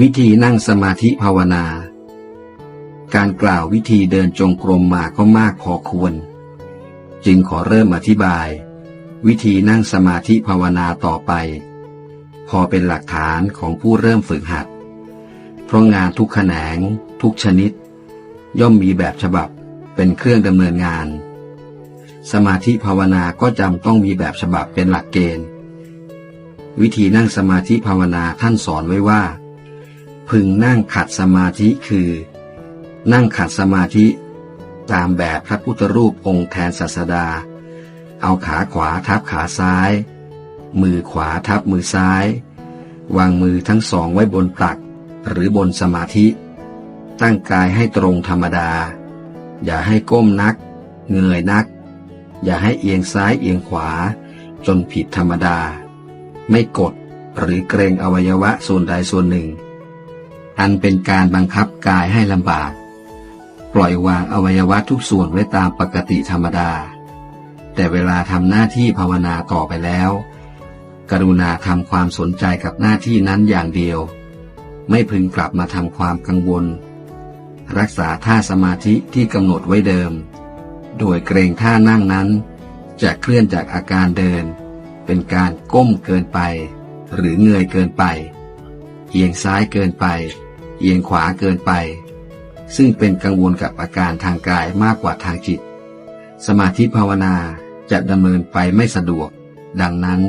วิธีนั่งสมาธิภาวนา การกล่าววิธีเดินจงกรมมาก็มากพอควร จึงขอเริ่มอธิบาย วิธีนั่งสมาธิภาวนาต่อไป พอเป็นหลักฐานของผู้เริ่มฝึกหัด เพราะงานทุกแขนง ทุกชนิด ย่อมมีแบบฉบับเป็นเครื่องดำเนินงาน สมาธิภาวนาก็จำต้องมีแบบฉบับเป็นหลักเกณฑ์ วิธีนั่งสมาธิภาวนาท่านสอนไว้ว่า พึงนั่งขัดสมาธิคือ นั่งขัดสมาธิตามแบบพระพุทธรูปองค์แทนศาสดา เอาขาขวาทับขาซ้าย มือขวาทับมือซ้าย วางมือทั้งสองไว้บนตัก หรือบนสมาธิ ตั้งกายให้ตรงธรรมดา อย่าให้ก้มนัก เงยนัก อย่าให้เอียงซ้ายเอียงขวา จนผิดธรรมดา ไม่กดหรือเกรงอวัยวะส่วนใดส่วนหนึ่ง อันเป็นการบังคับกายให้ลำบาก ปล่อยวางอวัยวะทุกส่วนไว้ตามปกติธรรมดา แต่เวลาทำหน้าที่ภาวนาต่อไปแล้ว กรุณาทำความสนใจกับหน้าที่นั้นอย่างเดียว ไม่พึงกลับมาทำความกังวล รักษาท่าสมาธิที่กำหนดไว้เดิม โดยเกรงท่านั่งนั้น จะเคลื่อนจากอาการเดิน เป็นการก้มเกินไป หรือเงยเกินไปเอียงซ้ายเกินไป เอียงขวาเกินไป ซึ่งเป็นกังวลกับอาการทางกายมากกว่าทางจิต สมาธิภาวนาจะดำเนินไปไม่สะดวก ดังนั้น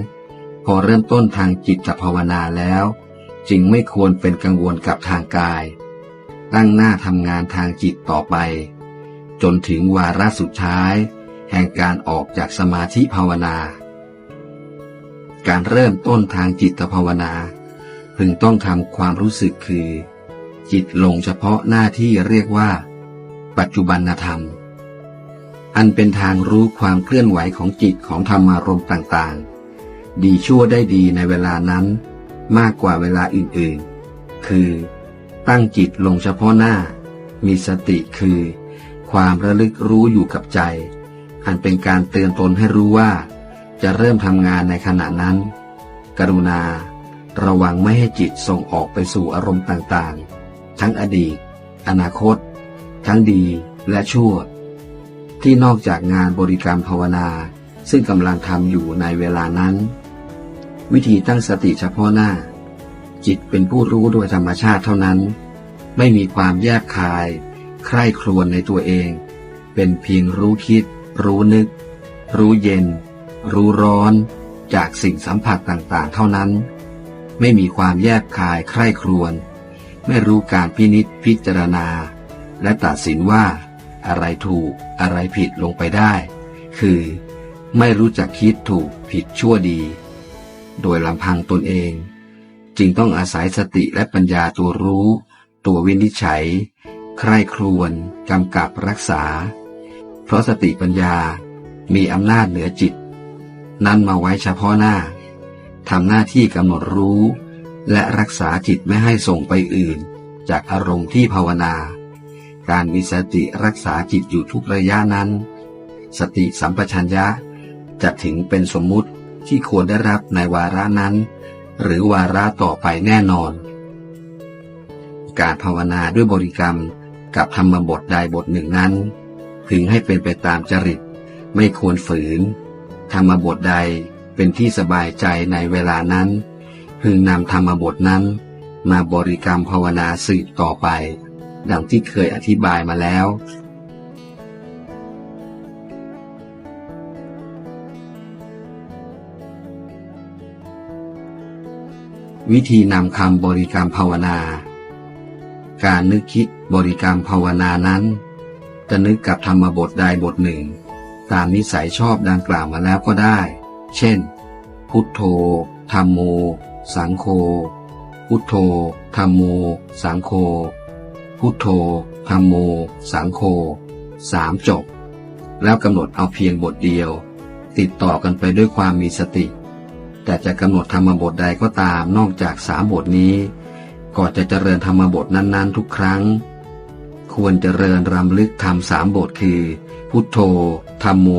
พอเริ่มต้นทางจิตภาวนาแล้ว จึงไม่ควรเป็นกังวลกับทางกาย ตั้งหน้าทำงานทางจิตต่อไป จนถึงวาระสุดท้าย แห่งการออกจากสมาธิภาวนา การเริ่มต้นทางจิตภาวนา พึงต้องทำความรู้สึกคือ จิตลงเฉพาะหน้าที่เรียกว่า ปัจจุบันธรรม อันเป็นทางรู้ความเคลื่อนไหวของจิตของธรรมารมณ์ต่างๆ ดีชั่วได้ดีในเวลานั้น มากกว่าเวลาอื่นๆ คือ ตั้งจิตลงเฉพาะหน้า มีสติคือ ความระลึกรู้อยู่กับใจ อันเป็นการเตือนตนให้รู้ว่า จะเริ่มทำงานในขณะนั้น กรุณา ระวังไม่ให้จิตส่งออกไปสู่อารมณ์ต่างๆ ทั้งอดีต อนาคต ทั้งดีและชั่ว ที่นอกจากงานบริกรรมภาวนา ซึ่งกำลังทำอยู่ในเวลานั้น วิธีตั้งสติเฉพาะหน้า จิตเป็นผู้รู้โดยธรรมชาติเท่านั้น ไม่มีความแยกคาย ใคร่ครวญในตัวเอง เป็นเพียงรู้คิด รู้นึก รู้เย็น รู้ร้อนจากสิ่งสัมผัสต่างๆ เท่านั้น ไม่มีความแยกคายใคร่ครวญ ไม่รู้การพินิษพิจารณา และตัดสินว่า อะไรถูกอะไรผิดลงไปได้ คือ ไม่รู้จักคิดถูกผิดชั่วดี โดยลำพังตนเอง จึงต้องอาศัยสติและปัญญาตัวรู้ ตัววินิจฉัย ใคร่ครวญกำกับรักษา เพราะสติปัญญามีอำนาจเหนือจิต นั่นมาไว้เฉพาะหน้าทำหน้าที่กำหนดรู้ และรักษาจิตไม่ให้ส่งไปอื่น จากอารมณ์ที่ภาวนา การมีสติรักษาจิตอยู่ทุกระยะนั้น สติสัมปชัญญะจะถึงเป็นสมมุติที่ควรได้รับในวาระนั้น หรือวาระต่อไปแน่นอน การภาวนาด้วยบริกรรมกับธรรมบทใดบทหนึ่งนั้น พึงให้เป็นไปตามจริต ไม่ควรฝืน ธรรมบทใดเป็นที่สบายใจในเวลานั้น พึงนำธรรมบทนั้น มาบริกรรมภาวนาสืบต่อไป ดังที่เคยอธิบายมาแล้ว วิธีนำคำบริกรรมภาวนา การนึกคิดบริกรรมภาวนานั้น จะนึกกับธรรมบทใดบทหนึ่ง ตามนิสัยชอบดังกล่าวมาแล้วก็ได้ เช่น พุทโธธรรมโม สังโฆ พุทโธธรรมโม สังโฆ พุทโธธรรมโม สังโฆสามจบ แล้วกำหนดเอาเพียงบทเดียว ติดต่อกันไปด้วยความมีสติ แต่จะกำหนดธรรมบทใดก็ตามนอกจากสามบทนี้ก่อนจะเจริญธรรมบทนั้นๆ ทุกครั้ง ควรเจริญรำลึกธรรมสามบทคือ พุทโธธรรมโม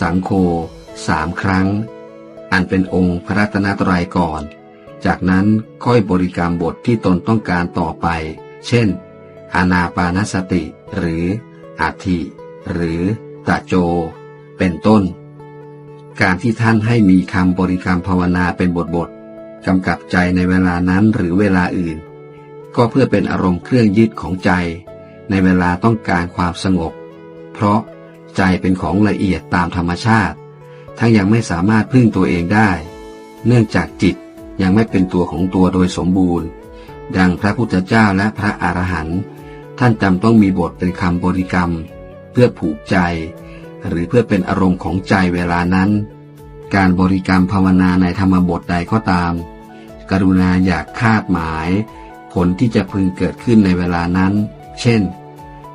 สังโฆสามครั้ง อันเป็นองค์พระรัตนตรัยก่อน จากนั้นค่อยบริกรรมบทที่ตนต้องการต่อไป เช่น อานาปานสติ หรืออาทิหรือตะโจ เป็นต้น การที่ท่านให้มีคำบริกรรมภาวนาเป็นบทบทกำกับใจในเวลานั้นหรือเวลาอื่น ก็เพื่อเป็นอารมณ์เครื่องยึดของใจ ในเวลาต้องการความสงบ เพราะใจเป็นของละเอียดตามธรรมชาติ ทั้งยังไม่สามารถพึ่งตัวเองได้ เนื่องจากจิต ยังไม่เป็นตัวของตัวโดยสมบูรณ์ ดังพระพุทธเจ้าและพระอรหันต์ท่านจำต้องมีบทเป็นคำบริกรรม เพื่อผูกใจ หรือเพื่อเป็นอารมณ์ของใจเวลานั้น การบริกรรมภาวนาในธรรมบทใดก็ตาม กรุณาอยากคาดหมาย ผลที่จะพึงเกิดขึ้นในเวลานั้น เช่น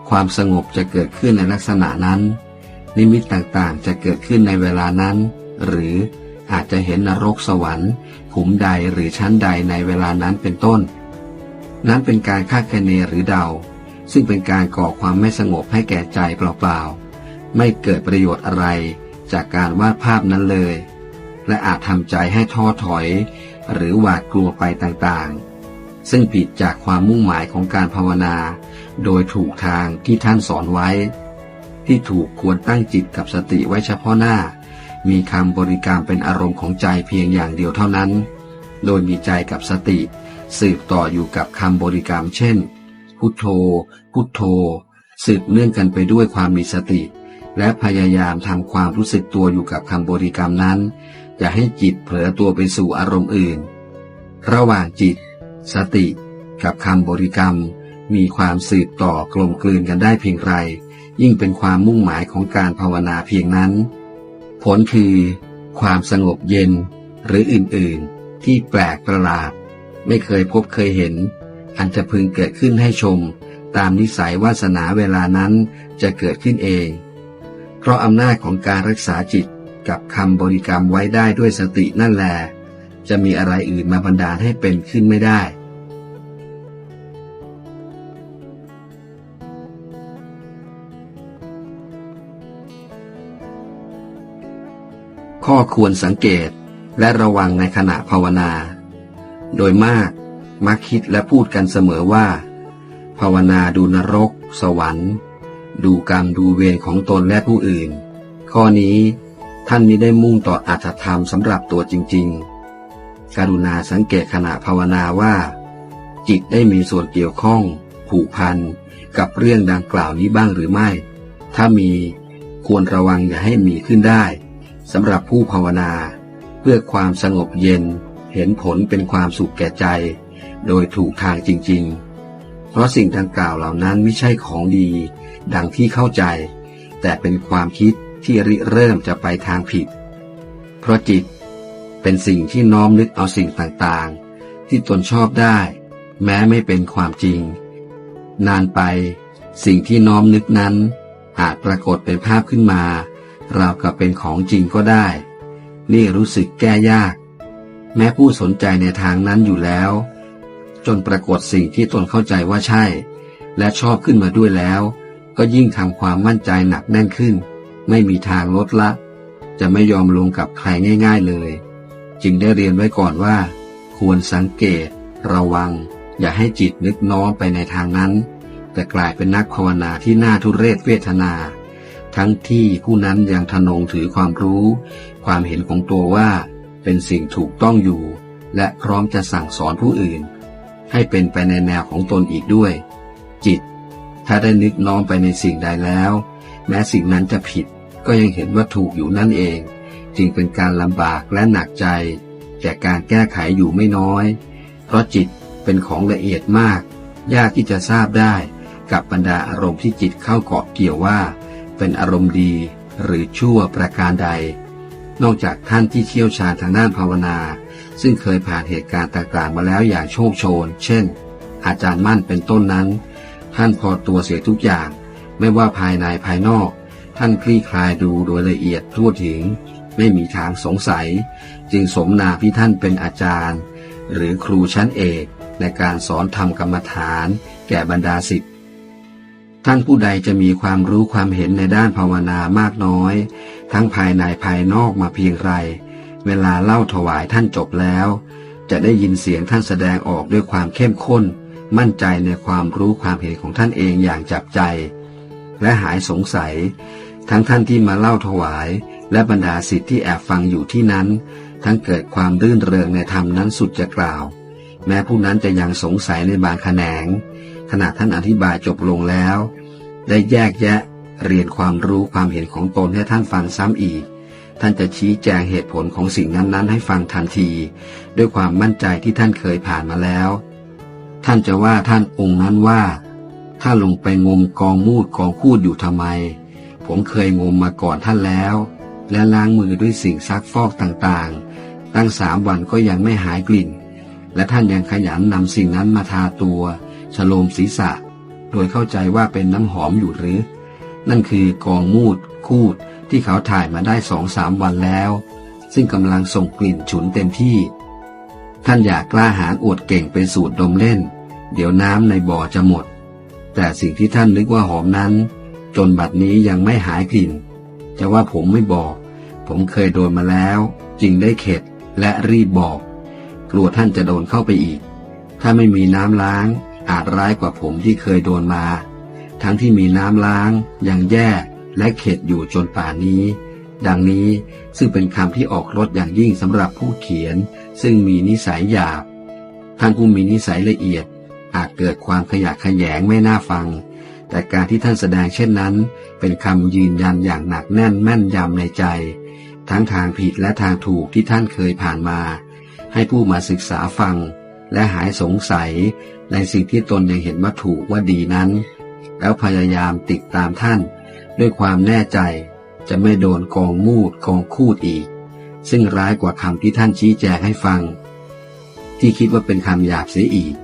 ความสงบจะเกิดขึ้นในลักษณะนั้น นิมิตต่างๆจะเกิดขึ้นในเวลานั้น หรืออาจจะเห็นนรกสวรรค์ ขุมใดหรือชั้นใดในเวลานั้นเป็นต้น นั้นเป็นการคาดคะเนหรือเดา ซึ่งเป็นการก่อความไม่สงบให้แก่ใจเปล่าๆ ไม่เกิดประโยชน์อะไรจากการวาดภาพนั้นเลย และอาจทำใจให้ท้อถอย หรือหวาดกลัวไปต่างๆ ซึ่งผิดจากความมุ่งหมายของการภาวนา โดยถูกทางที่ท่านสอนไว้ ที่ถูกควรตั้งจิตกับสติไว้เฉพาะหน้า มีคำบริกรรมเป็นอารมณ์ของใจเพียงอย่างเดียวเท่านั้น โดยมีใจกับสติ สืบต่ออยู่กับคำบริกรรม เช่น พุทโธ พุทโธ สืบเนื่องกันไปด้วยความมีสติ และพยายามทำความรู้สึกตัวอยู่กับคำบริกรรมนั้น อย่าให้จิตเผลอตัวไปสู่อารมณ์อื่น ระหว่างจิต สติ กับคำบริกรรม มีความสืบต่อกลมกลืนกันได้เพียงไร ยิ่งเป็นความมุ่งหมายของการภาวนาเพียงนั้น ผลคือ ความสงบเย็นหรืออื่นๆ ที่แปลกประหลาด ไม่เคยพบเคยเห็น อันจะพึงเกิดขึ้นให้ชม ตามนิสัยวาสนาเวลานั้นจะเกิดขึ้นเอง เพราะอำนาจของการรักษาจิตกับคำบริกรรมไว้ได้ด้วยสตินั่นแหละจะมีอะไรอื่นมาบันดาลให้เป็นขึ้นไม่ได้ ข้อควรสังเกตและระวังในขณะภาวนา โดยมากมักคิดและพูดกันเสมอว่า ภาวนาดูนรก สวรรค์ ดูกรรมดูเวรของตนและผู้อื่น ข้อนี้ท่านมิได้มุ่งต่ออัตธรรมสำหรับตัวจริง ๆ กรุณาสังเกตขณะภาวนาว่า จิตได้มีส่วนเกี่ยวข้อง ผูกพันกับเรื่องดังกล่าวนี้บ้างหรือไม่ ถ้ามีควรระวังอย่าให้มีขึ้นได้ สำหรับผู้ภาวนา เพื่อความสงบเย็น เห็นผลเป็นความสุขแก่ใจ โดยถูกทางจริง ๆ เพราะสิ่งดังกล่าวเหล่านั้นไม่ใช่ของดี ดังที่เข้าใจ แต่เป็นความคิดที่ริเริ่มจะไปทางผิด เพราะจิตเป็นสิ่งที่น้อมนึกเอาสิ่งต่างๆ ที่ตนชอบได้ แม้ไม่เป็นความจริง นานไป สิ่งที่น้อมนึกนั้นอาจปรากฏเป็นภาพขึ้นมา ราวกับเป็นของจริงก็ได้ นี่รู้สึกแก้ยาก แม้ผู้สนใจในทางนั้นอยู่แล้ว จนปรากฏสิ่งที่ตนเข้าใจว่าใช่ และชอบขึ้นมาด้วยแล้ว ก็ยิ่งทำความมั่นใจหนักแน่นขึ้น ไม่มีทางลดละ จะไม่ยอมลงกับใครง่าย ๆเลย จึงได้เรียนไว้ก่อนว่า ควรสังเกต ระวัง อย่าให้จิตนึกน้อมไปในทางนั้น แต่กลายเป็นนักภาวนาที่น่าทุเรศเวทนา ทั้งที่ผู้นั้นยังทนงถือความรู้ ความเห็นของตัวว่า เป็นสิ่งถูกต้องอยู่ และพร้อมจะสั่งสอนผู้อื่น ให้เป็นไปในแนวของตนอีกด้วย จิต ถ้าได้นึกน้อมไปในสิ่งใดแล้ว แม้สิ่งนั้นจะผิด ก็ยังเห็นว่าถูกอยู่นั่นเอง จึงเป็นการลำบากและหนักใจแก่การแก้ไขอยู่ไม่น้อย เพราะจิตเป็นของละเอียดมาก ยากที่จะทราบได้กับบรรดาอารมณ์ที่จิตเข้าเกาะเกี่ยวว่า เป็นอารมณ์ดี หรือชั่วประการใด นอกจากท่านที่เชี่ยวชาญทางด้านภาวนา ซึ่งเคยผ่านเหตุการณ์ต่างๆ มาแล้วอย่างโชคโชน เช่น อาจารย์มั่นเป็นต้นนั้น ท่านพอตัวเสียทุกอย่าง ไม่ว่าภายในภายนอก ท่านคลี่คลายดูโดยละเอียดทั่วถึง ไม่มีทางสงสัย จึงสมนาที่ท่านเป็นอาจารย์ หรือครูชั้นเอกในการสอนธรรมกรรมฐาน แก่บรรดาศิษย์ ท่านผู้ใดจะมีความรู้ความเห็นในด้านภาวนามากน้อย ทั้งภายในภายนอกมาเพียงไร เวลาเล่าถวายท่านจบแล้ว จะได้ยินเสียงท่านแสดงออกด้วยความเข้มข้น มั่นใจในความรู้ความเห็นของท่านเองอย่างจับใจ และหายสงสัย ทั้งท่านที่มาเล่าถวาย และบรรดาสิทธิ์ที่แอบฟังอยู่ที่นั้น ทั้งเกิดความรื่นเริงในธรรมนั้นสุดจะกล่าว แม้ผู้นั้นจะยังสงสัยในบางแขนง ขณะท่านอธิบายจบลงแล้ว ได้แยกแยะเรียนความรู้ความเห็นของตนให้ท่านฟังซ้ำอีก ท่านจะชี้แจงเหตุผลของสิ่งนั้นๆ ให้ฟังทันที ด้วยความมั่นใจที่ท่านเคยผ่านมาแล้ว ท่านจะว่าท่านองค์นั้นว่า ถ้าลงไปงมกองมูดกองคูดอยู่ทำไม ผมเคยงมมาก่อนท่านแล้ว และล้างมือด้วยสิ่งซักฟอกต่างๆ ตั้งสามวันก็ยังไม่หายกลิ่น และท่านยังขยันนำสิ่งนั้นมาทาตัว ฉโลมศีรษะ โดยเข้าใจว่าเป็นน้ำหอมอยู่หรือ นั่นคือกองมูด คูดที่เขาถ่ายมาได้สองสามวันแล้ว ซึ่งกำลังส่งกลิ่นฉุนเต็มที่ ท่านอยากกล้าหาญอวดเก่งเป็นสูตรดมเล่น เดี๋ยวน้ำในบ่อจะหมด แต่สิ่งที่ท่านนึกว่าหอมนั้น จนบัดนี้ยังไม่หายกลิ่น จะว่าผมไม่บอก ผมเคยโดนมาแล้ว จึงได้เข็ดและรีบบอก กลัวท่านจะโดนเข้าไปอีก ถ้าไม่มีน้ำล้าง อาจร้ายกว่าผมที่เคยโดนมา ทั้งที่มีน้ำล้างยังแย่และเข็ดอยู่จนป่านนี้ ดังนี้ซึ่งเป็นคำที่ออกรสอย่างยิ่งสำหรับผู้เขียน ซึ่งมีนิสัยหยาบท่านผู้มีนิสัยละเอียด อาจเกิดความขยะแขยงไม่น่าฟัง แต่การที่ท่านแสดงเช่นนั้น เป็นคำยืนยันอย่างหนักแน่นแม่นยำในใจ ทั้งทางผิดและทางถูกที่ท่านเคยผ่านมา ให้ผู้มาศึกษาฟัง และหายสงสัย ในสิ่งที่ตนยังเห็นว่าถูกว่าดีนั้น แล้วพยายามติดตามท่าน ด้วยความแน่ใจจะไม่โดนกองมูดกองคูดอีก ซึ่งร้ายกว่าคำที่ท่านชี้แจงให้ฟัง ที่คิดว่าเป็นคำหยาบเสียอีก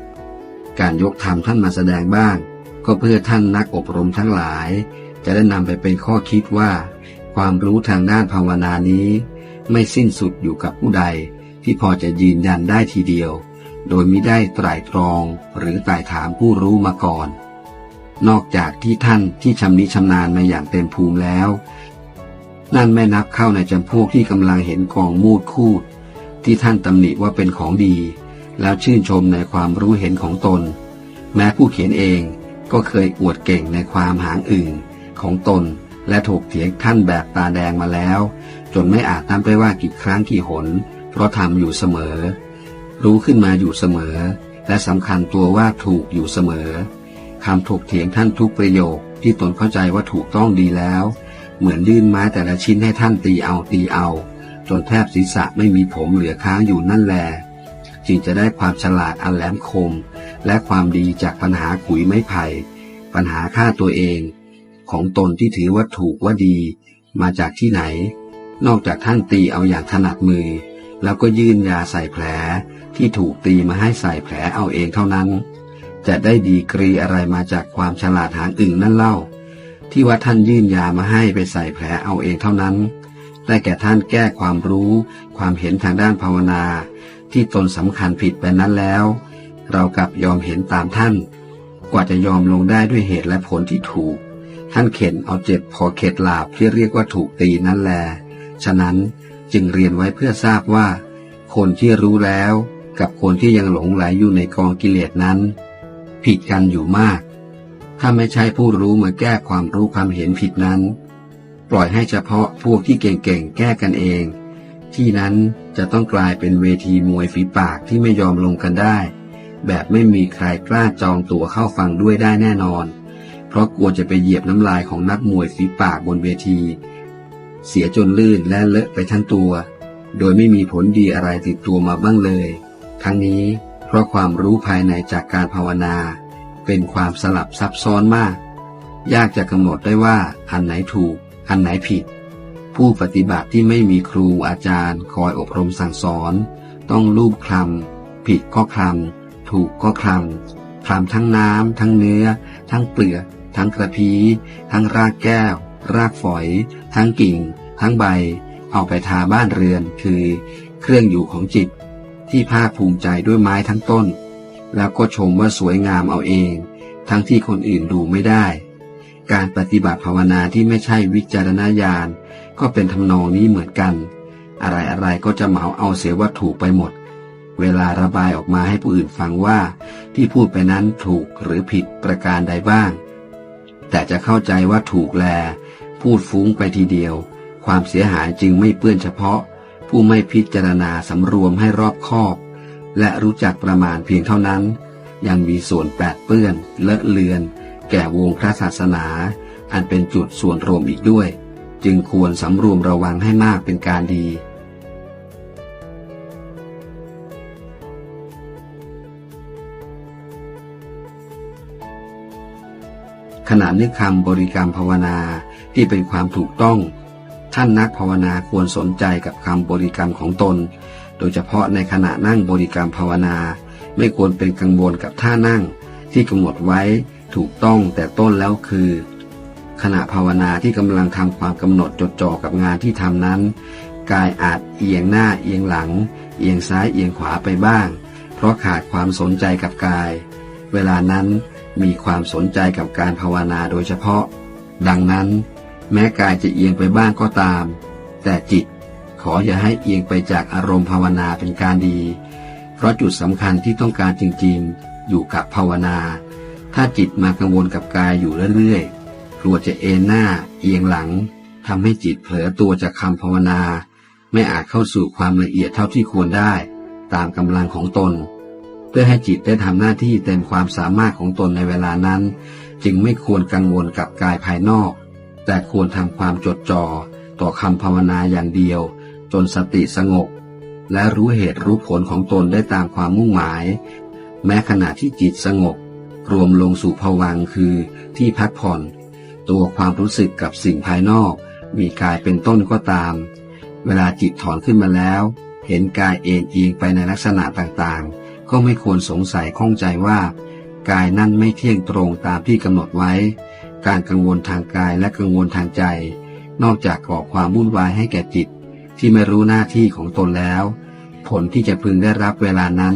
การยกธรรมท่านมาแสดงบ้าง ก็เพื่อท่านนักอบรมทั้งหลาย จะได้นำไปเป็นข้อคิดว่า ความรู้ทางด้านภาวนานี้ ไม่สิ้นสุดอยู่กับผู้ใดที่พอจะยืนยันได้ทีเดียว โดยมิได้ไตร่ตรองหรือไต่ถามผู้รู้มาก่อน นอกจากที่ท่านที่ชำนิชำนาญมาอย่างเต็มภูมิแล้ว นั่นไม่นับเข้าในจำพวกที่กำลังเห็นกองมูดคูด ที่ท่านตำหนิว่าเป็นของดี แล้วชื่นชมในความรู้เห็นของตน แม้ผู้เขียนเองก็เคยอวดเก่งในความหางอื่นของตนและถกเถียงท่านแบบตาแดงมาแล้ว จนไม่อาจนับได้ว่ากี่ครั้งกี่หน เพราะทำอยู่เสมอ รู้ขึ้นมาอยู่เสมอ และสำคัญตัวว่าถูกอยู่เสมอคำถกเถียงท่านทุกประโยคที่ตนเข้าใจว่าถูกต้องดีแล้ว เหมือนยื่นไม้แต่ละชิ้นให้ท่านตีเอาตีเอา จนแทบศีรษะไม่มีผมเหลือค้างอยู่นั่นแล จึงจะได้ความฉลาดอันแหลมคม และความดีจากปัญหาขุยไม้ไผ่ ปัญหาฆ่าตัวเอง ของตนที่ถือว่าถูกว่าดี มาจากที่ไหน นอกจากท่านตีเอาอย่างถนัดมือ แล้วก็ยื่นยาใส่แผลที่ถูกตีมาให้ใส่แผลเอาเองเท่านั้น จะได้ดีกรีอะไรมาจากความฉลาดหางอึ่งนั่นเล่า ที่ว่าท่านยื่นยามาให้ไปใส่แผลเอาเองเท่านั้น ได้แก่ท่านแก้ความรู้ ความเห็นทางด้านภาวนา ที่ตนสำคัญผิดไปนั้นแล้ว เรากลับยอมเห็นตามท่าน กว่าจะยอมลงได้ด้วยเหตุและผลที่ถูก ท่านเข็นเอาเจ็บพอเข็ดหลาบที่เรียกว่าถูกตีนั่นแลฉะนั้น จึงเรียนไว้เพื่อทราบว่า คนที่รู้แล้วกับคนที่ยังหลงไหลอยู่ในกองกิเลสนั้น ผิดกันอยู่มาก ถ้าไม่ใช่ผู้รู้มาแก้ความรู้ความเห็นผิดนั้น ปล่อยให้เฉพาะพวกที่เก่งๆแก้กันเอง ที่นั้นจะต้องกลายเป็นเวทีมวยฝีปากที่ไม่ยอมลงกันได้ แบบไม่มีใครกล้าจองตั๋วเข้าฟังด้วยได้แน่นอน เพราะกลัวจะไปเหยียบน้ำลายของนักมวยฝีปากบนเวที เสียจนลื่นและเลอะไปทั้งตัว โดยไม่มีผลดีอะไรติดตัวมาบ้างเลย ทั้งนี้เพราะความรู้ภายในจากการภาวนา เป็นความสลับซับซ้อนมาก ยากจะกำหนดได้ว่าอันไหนถูก อันไหนผิด ผู้ปฏิบัติที่ไม่มีครูอาจารย์คอยอบรมสั่งสอน ต้องลูบคลำผิดก็คลำถูกก็คลำคลำทั้งน้ำทั้งเนื้อ ทั้งเปลือกทั้งกระพี้ทั้งรากแก้ว รากฝอย ทั้งกิ่ง ทั้งใบ เอาไปทาบ้านเรือน คือ เครื่องอยู่ของจิต ที่ภาคภูมิใจด้วยไม้ทั้งต้น แล้วก็ชมว่าสวยงามเอาเอง ทั้งที่คนอื่นดูไม่ได้ การปฏิบัติภาวนาที่ไม่ใช่วิจารณญาณ ก็เป็นทำนองนี้เหมือนกัน อะไรอะไรก็จะเหมาเอาเสียว่าถูกไปหมด เวลาระบายออกมาให้ผู้อื่นฟังว่า ที่พูดไปนั้นถูกหรือผิดประการใดบ้างแต่จะเข้าใจว่าถูกแล พูดฟุ้งไปทีเดียว ความเสียหายจึงไม่เปื้อนเฉพาะ ผู้ไม่พิจารณาสำรวมให้รอบคอบ และรู้จักประมาณเพียงเท่านั้น ยังมีส่วนแปดเปื้อน เลอะเลือน แก่วงพระศาสนา อันเป็นจุดส่วนรวมอีกด้วย จึงควรสำรวมระวังให้มากเป็นการดีขณะนึกคำบริกรรมภาวนา ที่เป็นความถูกต้อง ท่านนักภาวนาควรสนใจกับคำบริกรรมของตน โดยเฉพาะในขณะนั่งบริกรรมภาวนา ไม่ควรเป็นกังวลกับท่านั่ง ที่กำหนดไว้ถูกต้องแต่ต้นแล้วคือ ขณะภาวนาที่กำลังทำความกำหนดจดจ่อกับงานที่ทำนั้น กายอาจเอียงหน้าเอียงหลัง เอียงซ้ายเอียงขวาไปบ้าง เพราะขาดความสนใจกับกาย เวลานั้นมีความสนใจกับการภาวนาโดยเฉพาะ ดังนั้น แม้กายจะเอียงไปบ้างก็ตาม แต่จิตขออย่าให้เอียงไปจากอารมณ์ภาวนาเป็นการดี เพราะจุดสำคัญที่ต้องการจริงๆ อยู่กับภาวนา ถ้าจิตมากังวลกับกายอยู่เรื่อยๆกลัวจะเอนหน้า เอียงหลังทำให้จิตเผลอตัวจากคำภาวนา ไม่อาจเข้าสู่ความละเอียดเท่าที่ควรได้ ตามกำลังของตน เพื่อให้จิตได้ทำหน้าที่เต็มความสามารถของตนในเวลานั้น จึงไม่ควรกังวลกับกายภายนอก แต่ควรทำความจดจ่อต่อคำภาวนาอย่างเดียว จนสติสงบ และรู้เหตุรู้ผลของตนได้ตามความมุ่งหมาย แม้ขณะที่จิตสงบ รวมลงสู่ภวังค์คือที่พักผ่อน ตัวความรู้สึกกับสิ่งภายนอก มีกายเป็นต้นก็ตาม เวลาจิตถอนขึ้นมาแล้ว เห็นกายเอ็นเอียงไปในลักษณะต่างๆ ก็ไม่ควรสงสัยข้องใจว่า กายนั่นไม่เที่ยงตรงตามที่กำหนดไว้ การกังวลทางกายและกังวลทางใจ นอกจากก่อความวุ่นวายให้แก่จิต ที่ไม่รู้หน้าที่ของตนแล้ว ผลที่จะพึงได้รับเวลานั้น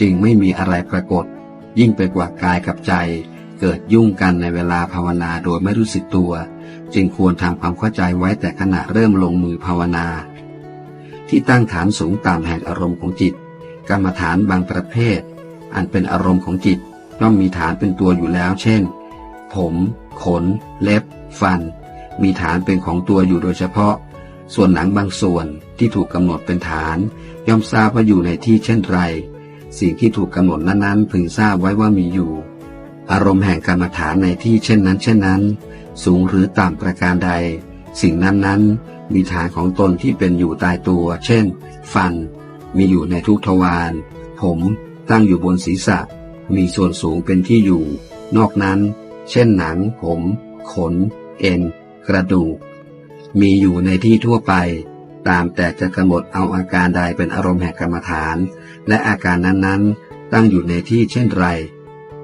จึงไม่มีอะไรปรากฏ ยิ่งไปกว่ากายกับใจ เกิดยุ่งกันในเวลาภาวนาโดยไม่รู้สึกตัว จึงควรทำความเข้าใจไว้แต่ขณะเริ่มลงมือภาวนา ที่ตั้งฐานสูงต่ำแห่งอารมณ์ของจิต กรรมฐานบางประเภท อันเป็นอารมณ์ของจิตย่อมมีฐานเป็นตัวอยู่แล้ว เช่น ผม ขน เล็บ ฟัน มีฐานเป็นของตัวอยู่โดยเฉพาะ ส่วนหนังบางส่วนที่ถูกกำหนดเป็นฐาน ย่อมทราบว่าอยู่ในที่เช่นไร สิ่งที่ถูกกำหนดนั้นๆพึงทราบไว้ว่ามีอยู่ อารมณ์แห่งกรรมฐานในที่เช่นนั้น เช่นนั้น สูงหรือต่ำประการใด สิ่งนั้นๆ มีฐานของตนที่เป็นอยู่ตายตัว เช่น ฟัน มีอยู่ในทุกทวารผมตั้งอยู่บนศีรษะ มีส่วนสูงเป็นที่อยู่ นอกนั้น เช่นหนัง ผม ขน เอ็น กระดูก มีอยู่ในที่ทั่วไป ตามแต่จะกำหนดเอาอาการใดเป็นอารมณ์แห่งกรรมฐาน และอาการนั้นๆ ตั้งอยู่ในที่เช่นไร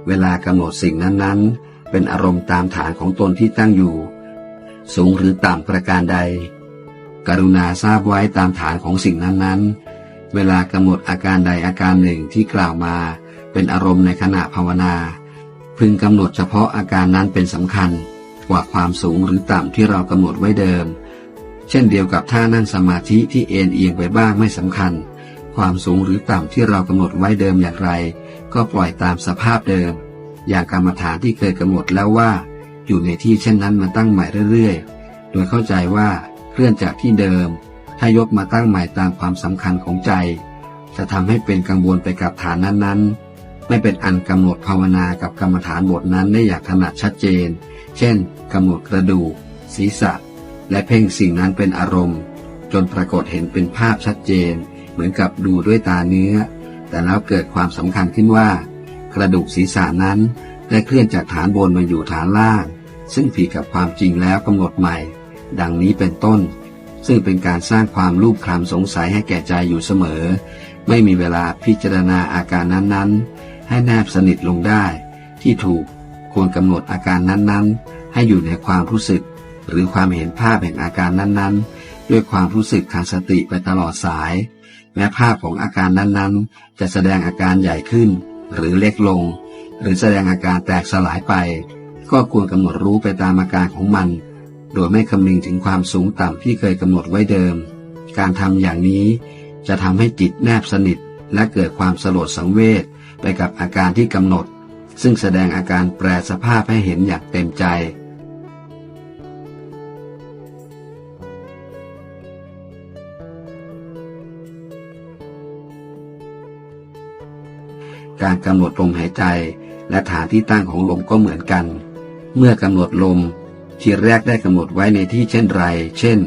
เวลากำหนดสิ่งนั้นๆ เป็นอารมณ์ตามฐานของตนที่ตั้งอยู่ สูงหรือต่ำประการใด กรุณาทราบไว้ตามฐานของสิ่งนั้นๆ เวลากำหนดอาการใดอาการหนึ่งที่กล่าวมา เป็นอารมณ์ในขณะภาวนา พึงกำหนดเฉพาะอาการนั้นเป็นสำคัญกว่าความสูงหรือต่ำที่เรากำหนดไว้เดิม เช่นเดียวกับท่านั่งสมาธิที่เอ็นเอียงไปบ้างไม่สำคัญ ความสูงหรือต่ำที่เรากำหนดไว้เดิมอย่างไร ก็ปล่อยตามสภาพเดิม อย่างกรรมฐานที่เคยกำหนดแล้วว่า อยู่ในที่เช่นนั้นมาตั้งใหม่เรื่อยๆ โดยเข้าใจว่าเคลื่อนจากที่เดิม ถ้ายกมาตั้งใหม่ตามความสำคัญของใจ จะทำให้เป็นกังวลไปกับฐานนั้นๆ ไม่เป็นอันกำหนดภาวนากับกรรมฐานบทนั้นได้อย่างถนัดชัดเจน เช่นกำหนดกระดูก ศีรษะ และเพ่งสิ่งนั้นเป็นอารมณ์ จนปรากฏเห็นเป็นภาพชัดเจน เหมือนกับดูด้วยตาเนื้อ แต่แล้วเกิดความสำคัญขึ้นว่า กระดูกศีรษะนั้นได้เคลื่อนจากฐานบนมาอยู่ฐานล่าง ซึ่งผิดกับความจริงแล้วกำหนดใหม่ ดังนี้เป็นต้น ซึ่งเป็นการสร้างความรูปคลำสงสัยให้แก่ใจอยู่เสมอ ไม่มีเวลาพิจารณาอาการนั้นๆ ให้แนบสนิทลงได้ ที่ถูกควรกำหนดอาการนั้นๆ ให้อยู่ในความรู้สึก หรือความเห็นภาพแห่งอาการนั้นๆ ด้วยความรู้สึกทางสติไปตลอดสาย แม้ภาพของอาการนั้นๆ จะแสดงอาการใหญ่ขึ้น หรือเล็กลง หรือแสดงอาการแตกสลายไป ก็ควรกำหนดรู้ไปตามอาการของมัน โดยไม่คำนึงถึงความสูงต่ำที่เคยกำหนดไว้เดิม การทำอย่างนี้จะทำให้จิตแนบสนิทและเกิดความสลดสังเวช ไปกับอาการที่กำหนด ซึ่งแสดงอาการแปรสภาพให้เห็นอย่างเต็มใจ การกำหนดลมหายใจและฐานที่ตั้งของลมก็เหมือนกัน เมื่อกำหนดลมทีแรกได้กำหนดไว้ในที่เช่นไร เช่น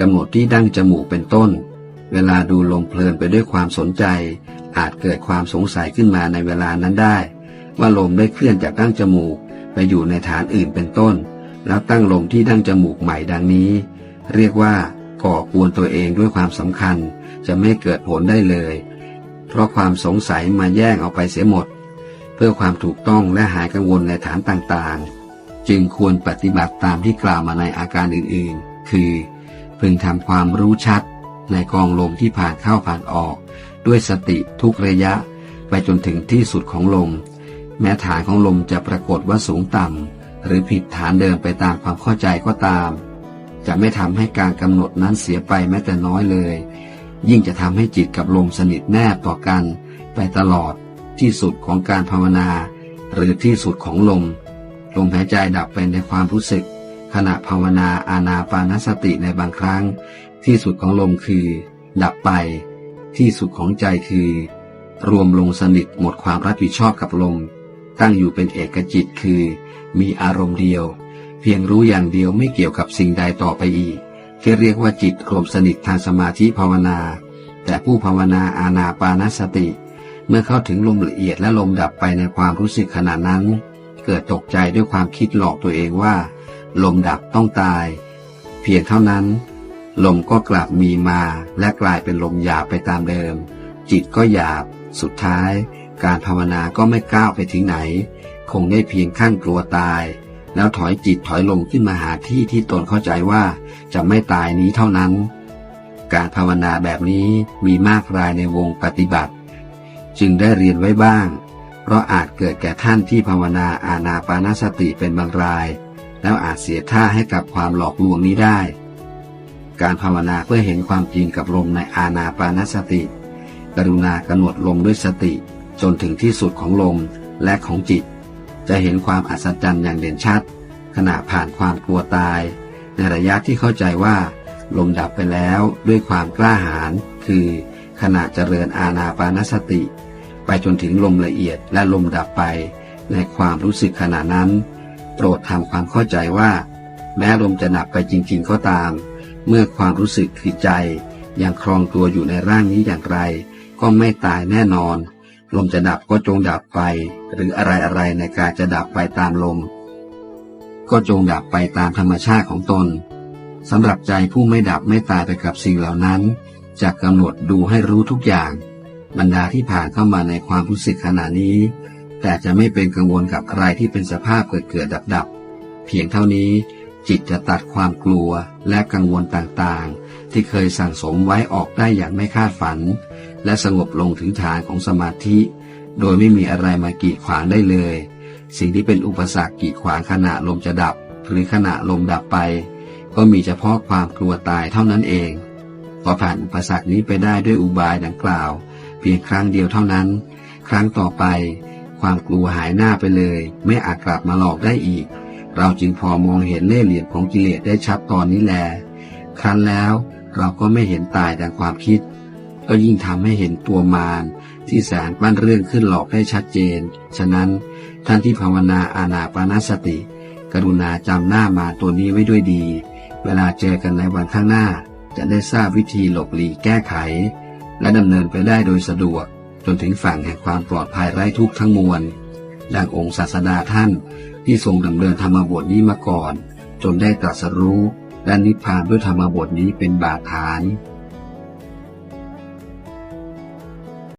กำหนดที่ดั้งจมูกเป็นต้น เวลาดูลมเพลินไปด้วยความสนใจ อาจเกิดความสงสัยขึ้นมาในเวลานั้นได้ ว่าลมได้เคลื่อนจากดั้งจมูก ไปอยู่ในฐานอื่นเป็นต้น แล้วตั้งลมที่ดั้งจมูกใหม่ดังนี้ เรียกว่าก่อกวนตัวเองด้วยความสำคัญ จะไม่เกิดผลได้เลย เพราะความสงสัยมาแย่งเอาไปเสียหมด เพื่อความถูกต้องและหายกังวลในฐานต่างๆ จึงควรปฏิบัติตามที่กล่าวมาในอาการอื่นๆ คือ พึงทำความรู้ชัดในกองลมที่ผ่านเข้าผ่านออก ด้วยสติทุกระยะ ไปจนถึงที่สุดของลม แม้ฐานของลมจะปรากฏว่าสูงต่ำ หรือผิดฐานเดิมไปตามความเข้าใจก็ตาม จะไม่ทำให้การกำหนดนั้นเสียไปแม้แต่น้อยเลย ยิ่งจะทำให้จิตกับลมสนิทแนบต่อกัน ไปตลอดที่สุดของการภาวนา หรือที่สุดของลม ลมหายใจดับไปในความรู้สึก ขณะภาวนาอานาปานสติในบางครั้ง ที่สุดของลมคือ ดับไป ที่สุดของใจคือ รวมลงสนิทหมดความรับผิดชอบกับลม ตั้งอยู่เป็นเอกจิตคือ มีอารมณ์เดียว เพียงรู้อย่างเดียวไม่เกี่ยวกับสิ่งใดต่อไปอีกที่เรียกว่าจิตรวมสนิททางสมาธิภาวนา แต่ผู้ภาวนาอานาปานสติ เมื่อเข้าถึงลมละเอียดและลมดับไปในความรู้สึกขณะนั้น เกิดตกใจด้วยความคิดหลอกตัวเองว่า ลมดับต้องตาย เพียงเท่านั้น ลมก็กลับมีมาและกลายเป็นลมหยาบไปตามเดิม จิตก็หยาบ สุดท้าย การภาวนาก็ไม่ก้าวไปถึงไหน คงได้เพียงขั้นกลัวตาย แล้วถอยจิตถอยลงขึ้นมาหาที่ที่ตนเข้าใจว่าจะไม่ตายนี้เท่านั้น การภาวนาแบบนี้มีมากรายในวงปฏิบัติ จึงได้เรียนไว้บ้าง เพราะอาจเกิดแก่ท่านที่ภาวนาอาณาปานสติเป็นบางราย แล้วอาจเสียท่าให้กับความหลอกลวงนี้ได้ การภาวนาเพื่อเห็นความจริงกับลมในอาณาปานสติ กรุณากำหนดลมด้วยสติ จนถึงที่สุดของลมและของจิต จะเห็นความอัศจรรย์อย่างเด่นชัด ขณะผ่านความกลัวตาย ในระยะที่เข้าใจว่า ลมดับไปแล้วด้วยความกล้าหาญคือขณะเจริญอาณาปานสติ ไปจนถึงลมละเอียดและลมดับไป ในความรู้สึกขณะนั้น โปรดทำความเข้าใจว่า แม้ลมจะดับไปจริง ๆ ก็ตาม เมื่อความรู้สึกคือใจ ยังครองตัวอยู่ในร่างนี้อย่างไร ก็ไม่ตายแน่นอน ลมจะดับก็จงดับไป หรืออะไรๆในการจะดับไปตามลม ก็จงดับไปตามธรรมชาติของตนสำหรับใจผู้ไม่ดับไม่ตายไปกับสิ่งเหล่านั้นจะกำหนดดูให้รู้ทุกอย่าง บรรดาที่ผ่านเข้ามาในความรู้สึกขณะนี้ แต่จะไม่เป็นกังวลกับอะไรที่เป็นสภาพเกิดเกิดดับดับ เพียงเท่านี้ จิตจะตัดความกลัวและกังวลต่างๆ ที่เคยสั่งสมไว้ออกได้อย่างไม่คาดฝัน และสงบลงถึงฐานของสมาธิ โดยไม่มีอะไรมากีดขวางได้เลย สิ่งที่เป็นอุปสรรคกีดขวางขณะลมจะดับ หรือขณะลมดับไป ก็มีเฉพาะความกลัวตายเท่านั้นเองพอผ่านอุปสรรคนี้ไปได้ด้วยอุบายดังกล่าว เพียงครั้งเดียวเท่านั้น ครั้งต่อไป ความกลัวหายหน้าไปเลย ไม่อาจกลับมาหลอกได้อีก เราจึงพอมองเห็นเล่ห์เหลี่ยมของกิเลสได้ชัดตอนนี้แล ครั้นแล้วเราก็ไม่เห็นตายดังความคิด ก็ยิ่งทำให้เห็นตัวมารที่แสนปั้นเรื่องขึ้นหลอกได้ชัดเจน ฉะนั้นท่านที่ภาวนาอานาปานสติ กรุณาจำหน้ามาตัวนี้ไว้ด้วยดี เวลาเจอกันในวันข้างหน้า จะได้ทราบวิธีหลบหลีกแก้ไข และดำเนินไปได้โดยสะดวก จนถึงฝั่งแห่งความปลอดภัยไร้ทุกข์ทั้งมวลดังองค์ศาสดาท่าน ที่ทรงดำเนินธรรมบทนี้มาก่อน จนได้ตรัสรู้และนิพพานด้วยธรรมบทนี้เป็นบาฐาน